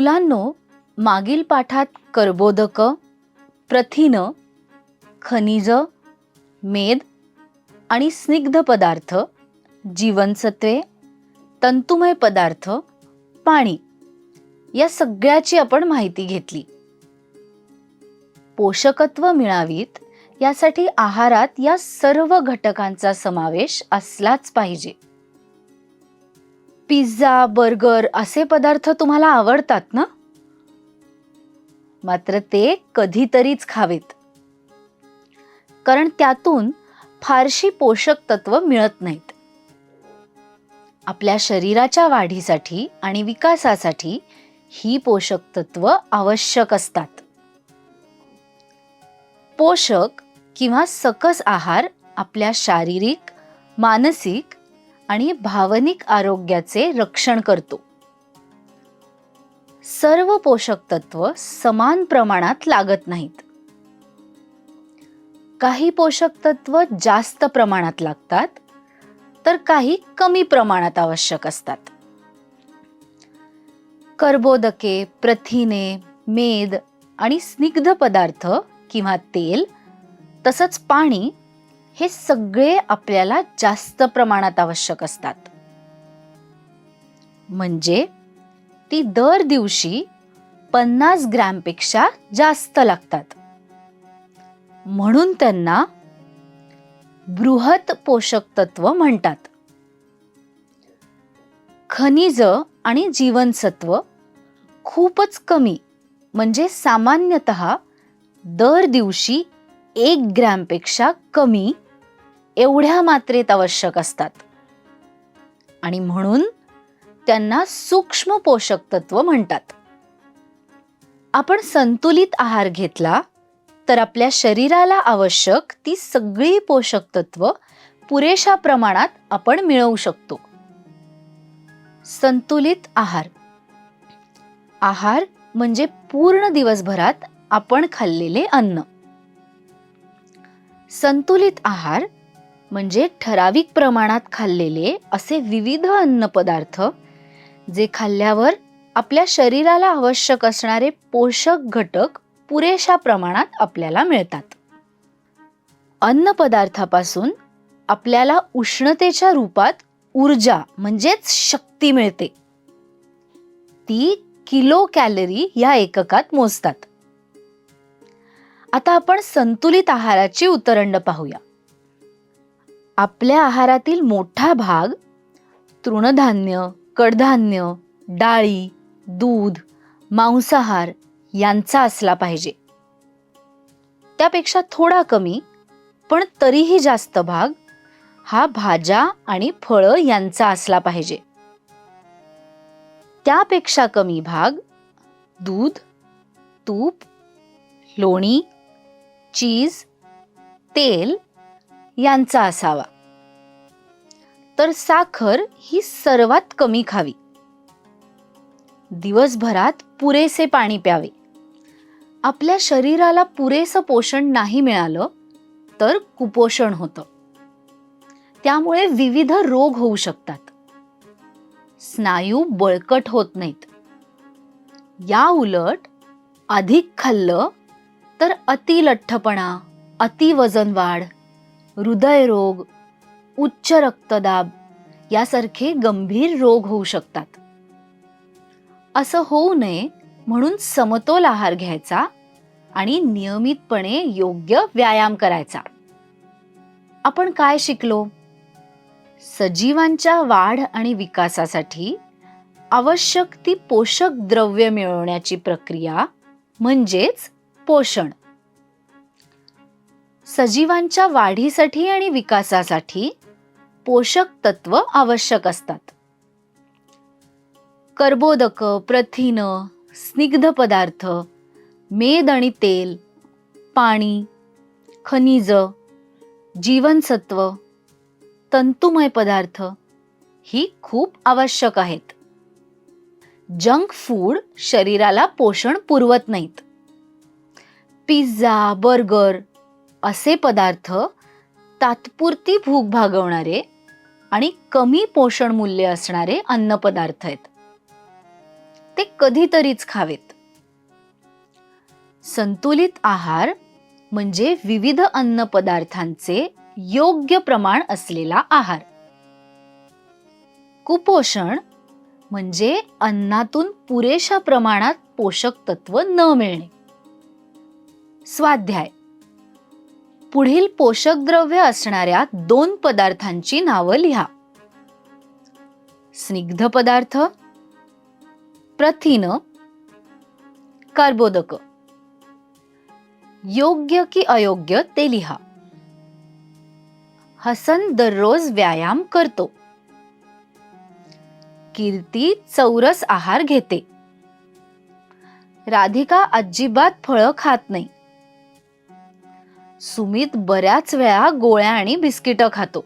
मुलांनो मागील पाठात कर्बोदक प्रथिन खनिज मेद आणि स्निग्ध पदार्थ जीवनसत्वे तंतुमय पदार्थ पाणी या सगळ्याची आपण माहिती घेतली. पोषकत्व मिळावीत यासाठी आहारात या सर्व घटकांचा समावेश असलाच पाहिजे. पिझ्झा बर्गर असे पदार्थ तुम्हाला आवडतात ना? मात्र ते कधीतरीच खावेत. कारण त्यातून फारशी पोषक तत्व मिळत नाहीत. आपल्या शरीराच्या वाढीसाठी आणि विकासासाठी ही पोषक तत्व आवश्यक असतात. पोषक किंवा सकस आहार आपल्या शारीरिक मानसिक आणि भावनिक आरोग्याचे रक्षण करतो. सर्व पोषक तत्व समान प्रमाणात लागत नाहीत. काही पोषक तत्व जास्त प्रमाणात लागतात तर काही कमी प्रमाणात आवश्यक असतात. कर्बोदके प्रथिने मेद आणि स्निग्ध पदार्थ किंवा तेल तसंच पाणी हे सगळे आपल्याला जास्त प्रमाणात आवश्यक असतात. म्हणजे ती दर दिवशी पन्नास ग्रॅमपेक्षा जास्त लागतात. म्हणून त्यांना बृहत पोषक तत्व म्हणतात. खनिज आणि जीवनसत्व खूपच कमी म्हणजे सामान्यतः दर दिवशी एक ग्रॅमपेक्षा कमी एवढ्या मात्रेत आवश्यक असतात. आणि म्हणून त्यांना सूक्ष्म पोषक तत्व म्हणतात. आपण संतुलित आहार घेतला तर आपल्या शरीराला आवश्यक ती सगळी पोषक तत्व पुरेशा प्रमाणात आपण मिळवू शकतो. संतुलित आहार. आहार म्हणजे पूर्ण दिवसभरात आपण खाल्लेले अन्न. संतुलित आहार म्हणजे ठराविक प्रमाणात खाल्लेले असे विविध अन्न पदार्थ जे खाल्ल्यावर आपल्या शरीराला आवश्यक असणारे पोषक घटक पुरेशा प्रमाणात आपल्याला मिळतात. अन्न पदार्थापासून आपल्याला उष्णतेच्या रूपात ऊर्जा म्हणजेच शक्ती मिळते. ती किलो कॅलरी या एककात मोजतात. आता आपण संतुलित आहाराची उतरंड पाहूया. आपल्या आहारातील मोठा भाग तृणधान्य कडधान्य डाळी दूध मांसाहार यांचा असला पाहिजे. त्यापेक्षा थोडा कमी पण तरीही जास्त भाग हा भाज्या आणि फळं यांचा असला पाहिजे. त्यापेक्षा कमी भाग दूध तूप लोणी चीज तेल यांचा असावा. तर साखर ही सर्वात कमी खावी. दिवसभरात पुरेसे पाणी प्यावे. आपल्या शरीराला पुरेसं पोषण नाही मिळालं तर कुपोषण होतं. त्यामुळे विविध रोग होऊ शकतात. स्नायू बळकट होत नाहीत. या उलट अधिक खाल्लं तर अतिलठ्ठपणा अति वजन वाढ हृदयरोग उच्च रक्तदाब यासारखे गंभीर रोग होऊ शकतात. असं होऊ नये म्हणून समतोल आहार घ्यायचा आणि नियमितपणे योग्य व्यायाम करायचा. आपण काय शिकलो? सजीवांच्या वाढ आणि विकासासाठी आवश्यक ती पोषक द्रव्य मिळवण्याची प्रक्रिया म्हणजेच पोषण. सजीवांच्या वाढीसाठी आणि विकासासाठी पोषक तत्व आवश्यक असतात. कर्बोदक प्रथिन स्निग्ध पदार्थ मेद आणि तेल पाणी खनिज जीवनसत्व तंतुमय पदार्थ ही खूप आवश्यक आहेत. जंक फूड शरीराला पोषण पुरवत नाहीत. पिझ्झा बर्गर असे पदार्थ तात्पुरती भूक भागवणारे आणि कमी पोषण मूल्य असणारे अन्नपदार्थ आहेत. ते कधीतरीच खावेत. संतुलित आहार म्हणजे विविध अन्न पदार्थांचे योग्य प्रमाण असलेला आहार. कुपोषण म्हणजे अन्नातून पुरेशा प्रमाणात पोषक तत्व न मिळणे. स्वाध्याय. पुढील पोषक द्रव्य असणाऱ्या दोन पदार्थांची नावं लिहा. स्निग्ध पदार्थ प्रथिन कार्बोदक. योग्य की अयोग्य ते लिहा. हसन दररोज व्यायाम करतो. कीर्ती चौरस आहार घेते. राधिका अजिबात फळं खात नाही. सुमित बऱ्याच वेळा गोळ्या आणि बिस्किटं खातो.